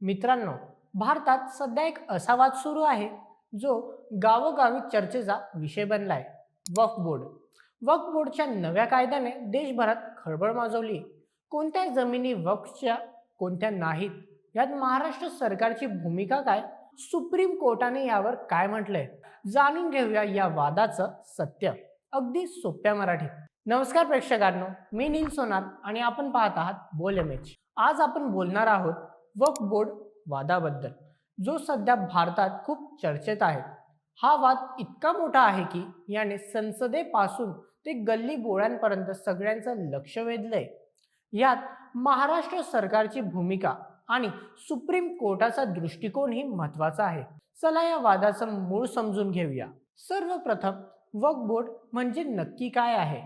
मित्रांनो भारतात सध्या एक असा वाद सुरू आहे जो गावोगावी चर्चेचा विषय बनलाय वक्फ बोर्ड. वक्फ बोर्डच्या नव्या कायद्याने देशभरात खळबळ माजवली कोणत्या जमिनी वक्फच्या कोणत्या नाहीत यात महाराष्ट्र सरकारची भूमिका काय सुप्रीम कोर्टाने यावर काय म्हटलंय जाणून घेऊया या वादाचं सत्य. अगदी सोप्या मराठीत. नमस्कार प्रेक्षकांनो मी नील सोनार आणि आपण पाहत आहात बोल एम एच. आज आपण बोलणार आहोत वक्फ बोर्ड वादाबद्दल जो सध्या भारतात खूप चर्चेत आहे. हा वाद इतका मोठा आहे की याने संसदेपासून ते गल्ली बोळ्यांपर्यंत सगळ्यांचं लक्ष वेधलंय. यात महाराष्ट्र सरकारची भूमिका आणि सुप्रीम कोर्टाचा दृष्टिकोन ही महत्त्वाचा आहे. चला या वादाचं मूळ समजून घेऊया. सर्वप्रथम वक्फ बोर्ड म्हणजे नक्की काय आहे?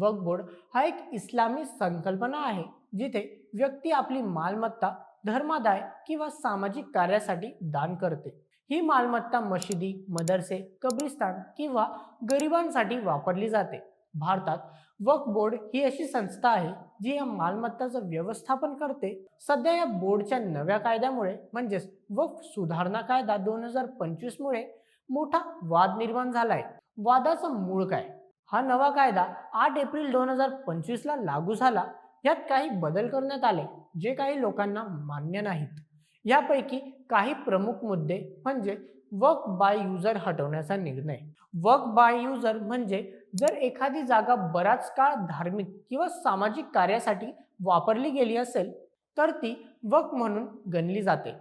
वक्फ बोर्ड हा एक इस्लामी संकल्पना आहे जिथे व्यक्ती आपली मालमत्ता धर्मादाय किंवा सामाजिक कार्यासाठी दान करते. ही मालमत्ता मशिदी मदरसे कब्रिस्तान किंवा गरिबांसाठी वापरली जाते. भारतात वक्फ बोर्ड ही अशी संस्था आहे जी या मालमत्ताचं व्यवस्थापन करते. सध्या या बोर्डच्या नव्या कायद्यामुळे म्हणजेच वक्फ सुधारणा कायदा दोन हजार पंचवीस मुळे मोठा वाद निर्माण झालाय. वादाचं मूळ काय? हा नवा कायदा आठ एप्रिल दोन हजार पंचवीस ला लागू झाला. यात काही बदल करण्यात आले जे काही लोकांना मान्य नाहीत. यापैकी काही प्रमुख मुद्दे म्हणजे वर्क बाय युजर हटवण्याचा निर्णय. वर्क बाय युजर म्हणजे जर एखादी जागा बराच काळ धार्मिक किंवा सामाजिक कार्यासाठी वापरली गेली असेल तर ती वक म्हणून गणली जाते.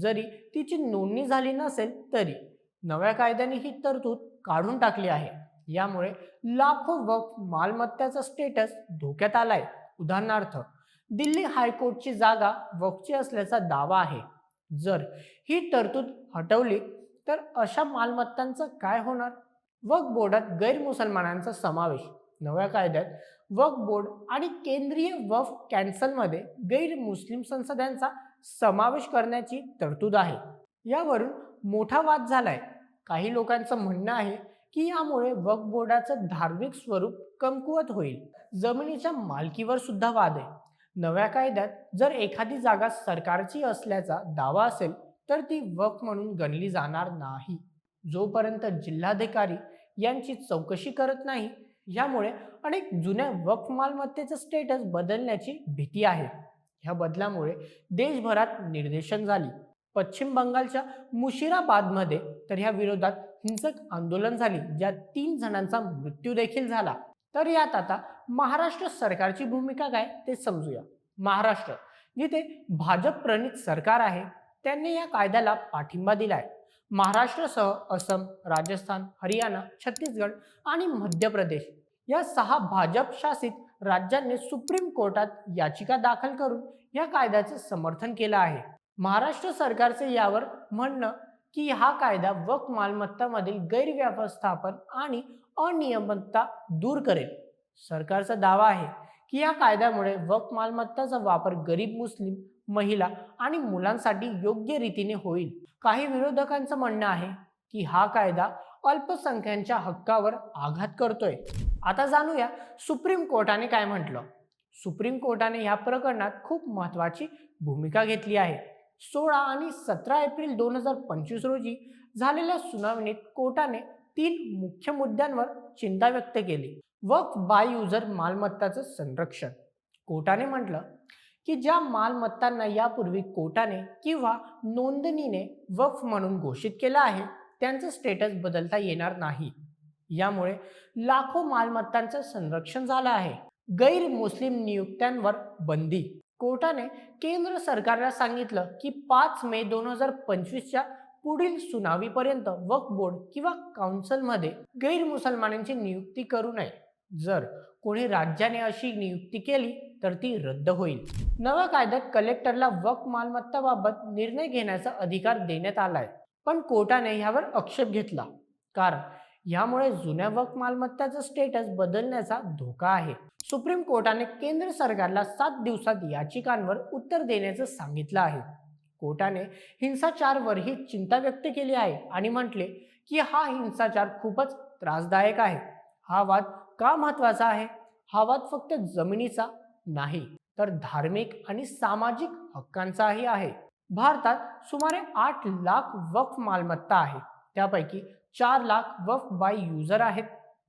जरी तिची नोंदणी झाली नसेल तरी नव्या कायद्याने ही तरतूद काढून टाकली आहे. यामुळे लाखो वक मालमत्त्याचा स्टेटस धोक्यात आलाय. उदाहरणार्थ दिल्ली हायकोर्टची जागा वक्फची असल्याचा दावा आहे. जर ही तरतूद हटवली तर अशा मालमत्तांचं काय होणार? वक्फ बोर्डात गैरमुसलमानांचा समावेश नव्या कायद्यात वक्फ बोर्ड आणि केंद्रीय वफ कॅन्सलमध्ये गैर मुस्लिम संसदांचा समावेश करण्याची तरतूद आहे. यावरून मोठा वाद झालाय. काही लोकांचं म्हणणं आहे की यामुळे वक्फ बोर्डाचं धार्मिक स्वरूप कमकुवत होईल. जमिनीच्या मालकीवर सुद्धा वाद आहे. नव्या कायद्यात जर एखादी जागा सरकारची असल्याचा दावा असेल तर ती वक्फ म्हणून गणली जाणार नाही. जोपर्यंत जिल्हाधिकारी यांची चौकशी करत नाही यामुळे अनेक जुन्या वक्फ मालमत्तेचं स्टेटस बदलण्याची भीती आहे. ह्या बदलामुळे देशभरात निर्देशन झाली. पश्चिम बंगालच्या मुशिराबादमध्ये तर ह्या विरोधात हिंसक आंदोलन झाली ज्यात तीन जणांचा मृत्यू देखील झाला. तर यात आता महाराष्ट्र सरकारची भूमिका काय ते समजूया. महाराष्ट्र जिथे भाजप प्रणित सरकार आहे त्यांनी या कायद्याला पाठिंबा दिलाय. महाराष्ट्रसह असम राजस्थान हरियाणा छत्तीसगड आणि मध्य प्रदेश या सहा भाजप शासित राज्यांनी सुप्रीम कोर्टात याचिका दाखल करून या कायद्याचे समर्थन केलं आहे. महाराष्ट्र सरकारचे यावर म्हणणं की हा कायदा वक मालमत्तामधील गैरव्यवस्थापन आणि अनियमितता दूर करेल. सरकारचा दावा आहे की या कायद्यामुळे वक मालमत्ताचा वापर गरीब मुस्लिम महिला आणि मुलांसाठी योग्य रीतीने होईल. काही विरोधकांचं म्हणणं आहे की हा कायदा अल्पसंख्यांच्या हक्कावर आघात करतोय. आता जाणूया सुप्रीम कोर्टाने काय म्हटलं. सुप्रीम कोर्टाने या प्रकरणात खूप महत्वाची भूमिका घेतली आहे. सोळा आणि सतरा एप्रिल दोन हजार पंचवीस रोजी झालेल्या सुनावणीत कोर्टाने तीन मुख्य मुद्द्यांवर चिंता व्यक्त केली वक्फ बाय युजर मालमत्ताचं संरक्षण. कोर्टाने म्हटलं की ज्या मालमत्तांना यापूर्वी कोर्टाने किंवा नोंदणीने वक्फ म्हणून घोषित केलं आहे त्यांचं स्टेटस बदलता येणार नाही. यामुळे लाखो मालमत्तांचं संरक्षण झालं आहे. गैर मुस्लिम नियुक्त्यांवर बंदी. कोर्टाने केंद्र सरकारला सांगितलं की पाच मे दोन हजार पंचवीसच्या पुढील सुनावीपर्यंत वक्फ बोर्ड किंवा काउन्सिलमध्ये गैर मुसलमानांची नियुक्ती करू नये. जर कोणी राज्याने अशी नियुक्ती केली तर ती रद्द होईल. नव्या कायद्यात कलेक्टरला वक्फ मालमत्ताबाबत निर्णय घेण्याचा अधिकार देण्यात आलाय पण कोर्टाने ह्यावर आक्षेप घेतला. कारण यामुळे जुन्या वक्फ मालमत्ताचं स्टेटस बदलण्याचा धोका आहे. सुप्रीम कोर्टाने केंद्र सरकारला सात दिवसात याचिकांवर उत्तर देण्याचं सांगितलं आहे. कोर्टाने हिंसाचारवर ही चिंता व्यक्त केली आहे आणि म्हटले की हा हिंसाचार खूपच त्रासदायक आहे. हा वाद का महत्त्वाचा आहे? हा वाद फक्त जमिनीचा नाही तर धार्मिक आणि सामाजिक हक्कांचाही आहे. भारतात सुमारे आठ लाख वक्फ मालमत्ता आहे. त्यापैकी चार लाख वक्फ बाय युजर आहेत.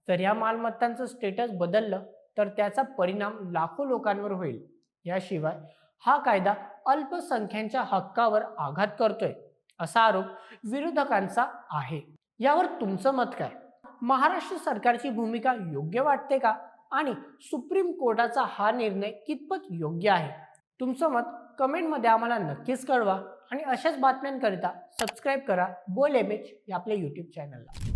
तर या मालमत्तांचं स्टेटस बदललं तर त्याचा परिणाम लाखो लोकांवर होईल. याशिवाय हा कायदा अल्पसंख्यांच्या हक्कावर आघात करतोय असा आरोप विरोधकांचा आहे. यावर तुमचं मत काय? महाराष्ट्र सरकारची भूमिका योग्य वाटते का? आणि सुप्रीम कोर्टाचा हा निर्णय कितपत योग्य आहे? तुमचं मत कमेंटमध्ये आम्हाला नक्कीच कळवा आणि अशाच बातम्यांकरिता सबस्क्राईब करा. बोल एम एच या आपल्या यूट्यूब चॅनलला